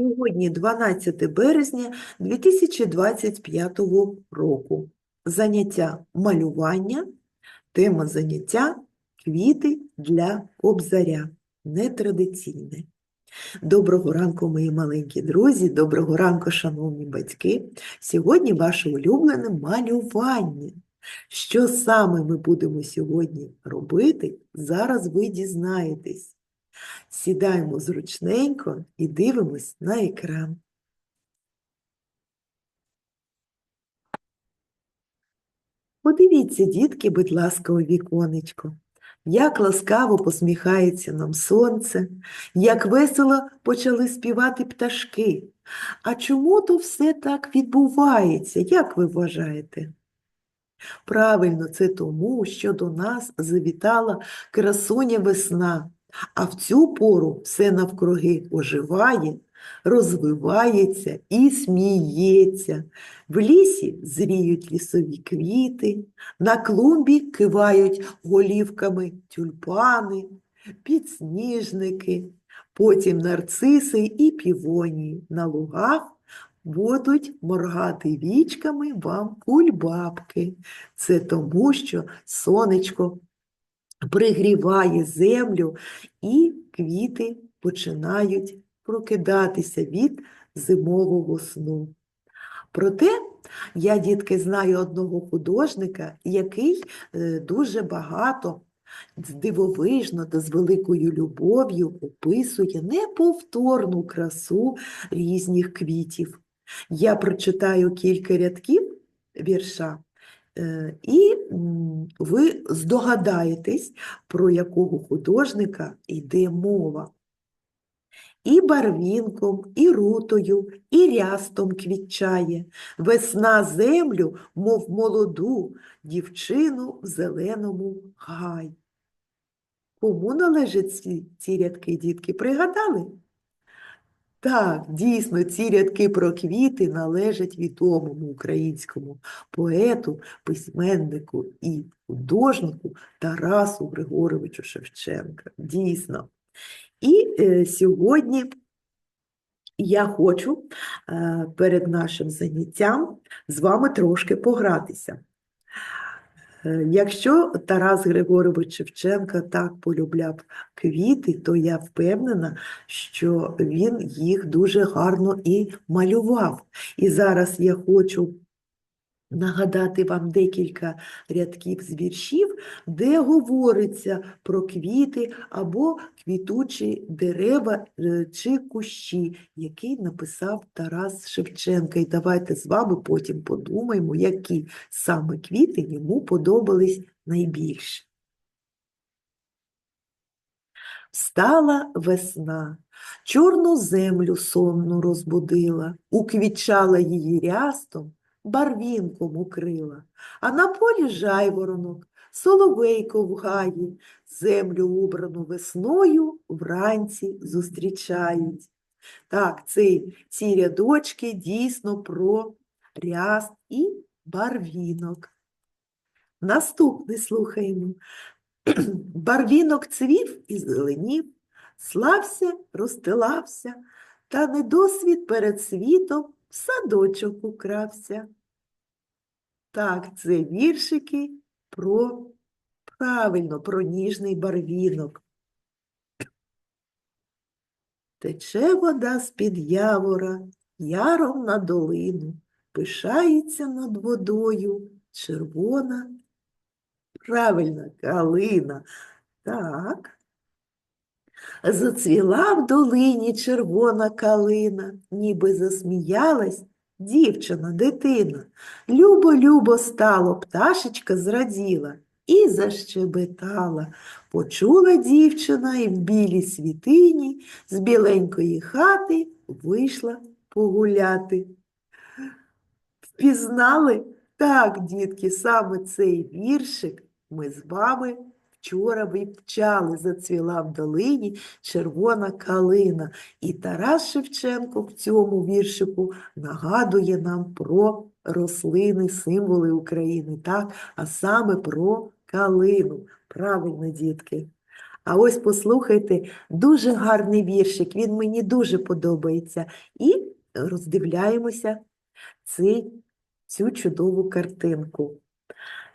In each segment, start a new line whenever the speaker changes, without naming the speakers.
Сьогодні 12 березня 2025 року. Заняття малювання, тема заняття квіти для кобзаря. Нетрадиційне. Доброго ранку, мої маленькі друзі, доброго ранку, шановні батьки. Сьогодні ваше улюблене малювання. Що саме ми будемо сьогодні робити, зараз ви дізнаєтесь. Сідаємо зручненько і дивимось на екран. Подивіться, дітки, будь ласка, у віконечко. Як ласкаво посміхається нам сонце, як весело почали співати пташки. А чому то все так відбувається, як ви вважаєте? Правильно, це тому, що до нас завітала красуня весна, а в цю пору все навкруги оживає, розвивається і сміється. В лісі зріють лісові квіти, на клумбі кивають голівками тюльпани, підсніжники, потім нарциси і півонії. На лугах будуть моргати вічками вам кульбабки. Це тому, що сонечко пригріває землю і квіти починають прокидатися від зимового сну. Проте я, дітки, знаю одного художника, який е, дуже багато дивовижно та з великою любов'ю описує неповторну красу різних квітів. Я прочитаю кілька рядків вірша, і ви здогадаєтесь, про якого художника йде мова. І барвінком, і рутою, і рястом квітчає, весна землю, мов молоду, дівчину в зеленому гай. Кому належать ці, ці рядки, дітки, пригадали? Так, дійсно, ці рядки про квіти належать відомому українському поету, письменнику і художнику Тарасу Григоровичу Шевченка. Дійсно. І е, сьогодні я хочу е, перед нашим заняттям з вами трошки погратися. Е, Якщо Тарас Григорович Шевченка так полюбляв квіти, то я впевнена, що він їх дуже гарно і малював. І зараз я хочу нагадати вам декілька рядків з віршів, де говориться про квіти або квітучі дерева е, чи кущі, які написав Тарас Шевченка. І давайте з вами потім подумаємо, які саме квіти йому подобались найбільше. Встала весна, чорну землю сонну розбудила, уквітчала її рястом, барвінком укрила, а на полі жайворонок, соловейко в гаї, землю убрану весною вранці зустрічають. Так, цей, ці рядочки дійсно про ряст і барвінок. Наступний слухаємо. Барвінок цвів і зеленів, слався, розстилався, та недосвід перед світом в садочок укрався. Так, це віршики про правильно, про ніжний барвінок. Тече вода з-під явора, яром на долину, пишається над водою червона, правильно, калина. Так. Зацвіла в долині червона калина, ніби засміялась дівчина, дитина. Любо-любо стало, пташечка зраділа і защебетала. Почула дівчина і в білій світині з біленької хати вийшла погуляти. Впізнали? Так, дітки, саме цей віршик ми з вами вчора вивчали. Зацвіла в долині червона калина. І Тарас Шевченко в цьому віршику нагадує нам про рослини, символи України, так? а саме про калину. Правильно, дітки. А ось послухайте, дуже гарний віршик, він мені дуже подобається. І роздивляємося цей, цю чудову картинку.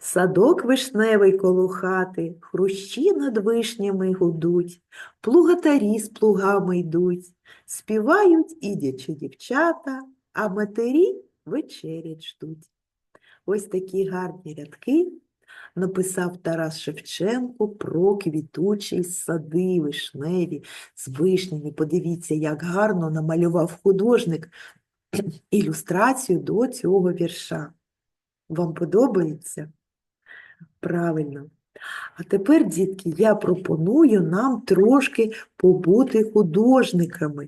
Садок вишневий коло хати, хрущі над вишнями гудуть, плугатарі з плугами йдуть, співають ідячі дівчата, а матері вечерять ждуть. Ось такі гарні рядки написав Тарас Шевченко про квітучі сади вишневі з вишнями. Подивіться, як гарно намалював художник ілюстрацію до цього вірша. Вам подобається? Правильно. А тепер, дітки, я пропоную нам трошки побути художниками.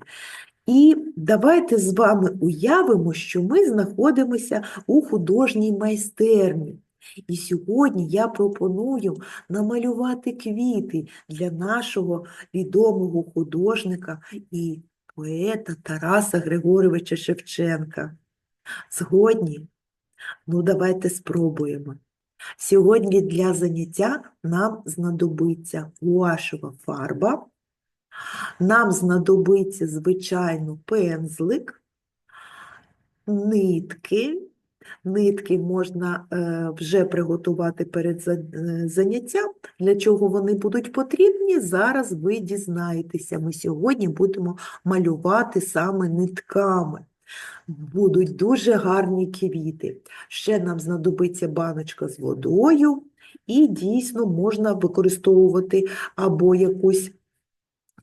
І давайте з вами уявимо, що ми знаходимося у художній майстерні. І сьогодні я пропоную намалювати квіти для нашого відомого художника і поета Тараса Григоровича Шевченка. Згодні? Ну, давайте спробуємо. Сьогодні для заняття нам знадобиться гуашева фарба, нам знадобиться, звичайно, пензлик, нитки. Нитки можна е, вже приготувати перед е, заняттям. Для чого вони будуть потрібні, зараз ви дізнаєтеся. Ми сьогодні будемо малювати саме нитками. Будуть дуже гарні квіти. Ще нам знадобиться баночка з водою, і дійсно можна використовувати або якусь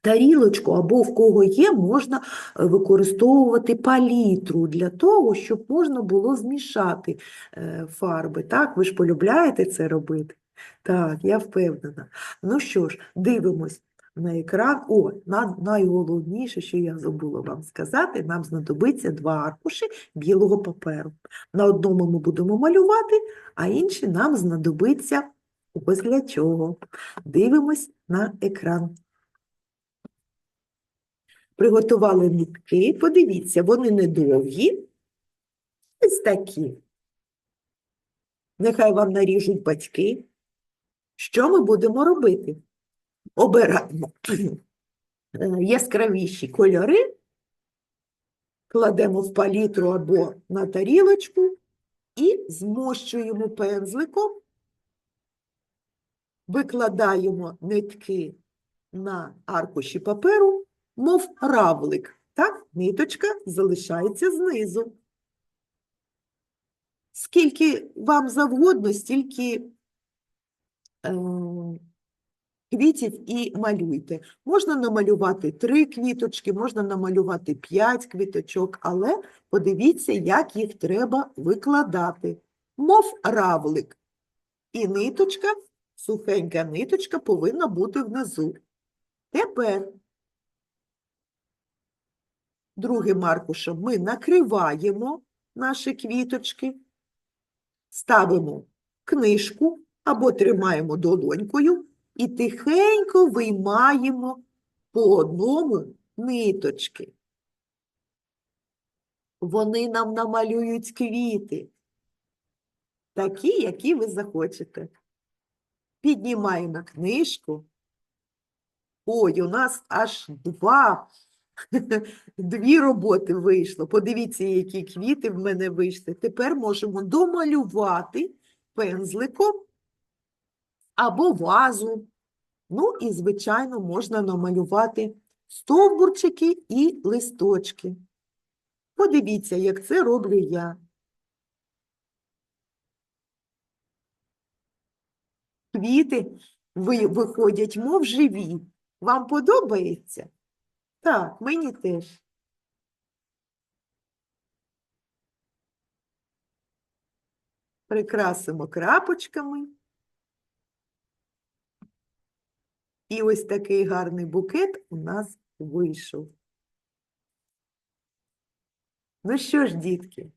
тарілочку, або в кого є, можна е, використовувати палітру для того, щоб можна було змішати е, фарби. Так, ви ж полюбляєте це робити? Так, я впевнена. Ну що ж, дивимось на екран. О, найголовніше, що я забула вам сказати, нам знадобиться два аркуші білого паперу. На одному ми будемо малювати, а інший нам знадобиться ось для чого. Дивимось на екран. Приготували нитки, подивіться, вони недовгі, ось такі. Нехай вам наріжуть батьки. Що ми будемо робити? Обираємо яскравіші кольори, кладемо в палітру або на тарілочку і змощуємо пензликом, викладаємо нитки на аркуші паперу, мов равлик. Так, ниточка залишається знизу. Скільки вам завгодно, стільки е, квітів і малюйте. Можна намалювати три квіточки, можна намалювати п'ять квіточок, але подивіться, як їх треба викладати. Мов равлик. І ниточка, сухенька ниточка повинна бути внизу. Тепер другим аркушем ми накриваємо наші квіточки, ставимо книжку або тримаємо долонькою і тихенько виймаємо по одному ниточки. Вони нам намалюють квіти, такі, які ви захочете. Піднімаємо книжку. Ой, у нас аж два, дві роботи вийшло. Подивіться, які квіти в мене вийшли. Тепер можемо домалювати пензликом або вазу. Ну і, звичайно, можна намалювати стовбурчики і листочки. Подивіться, як це роблю я. Квіти виходять, мов живі. Вам подобається? Так, мені теж. Прикрасимо крапочками. І ось такий гарний букет у нас вийшов. Ну що ж, дітки,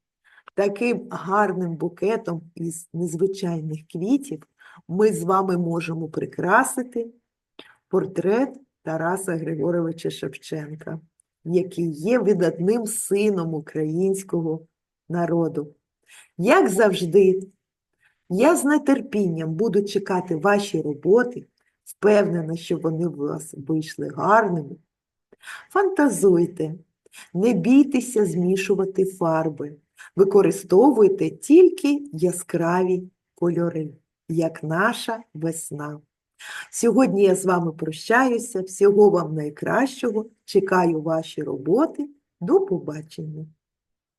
таким гарним букетом із незвичайних квітів ми з вами можемо прикрасити портрет Тараса Григоровича Шевченка, який є видатним сином українського народу. Як завжди, я з нетерпінням буду чекати ваші роботи. Впевнена, що вони у вас вийшли гарними. Фантазуйте, не бійтеся змішувати фарби. Використовуйте тільки яскраві кольори, як наша весна. Сьогодні я з вами прощаюся. Всього вам найкращого. Чекаю ваші роботи. До побачення!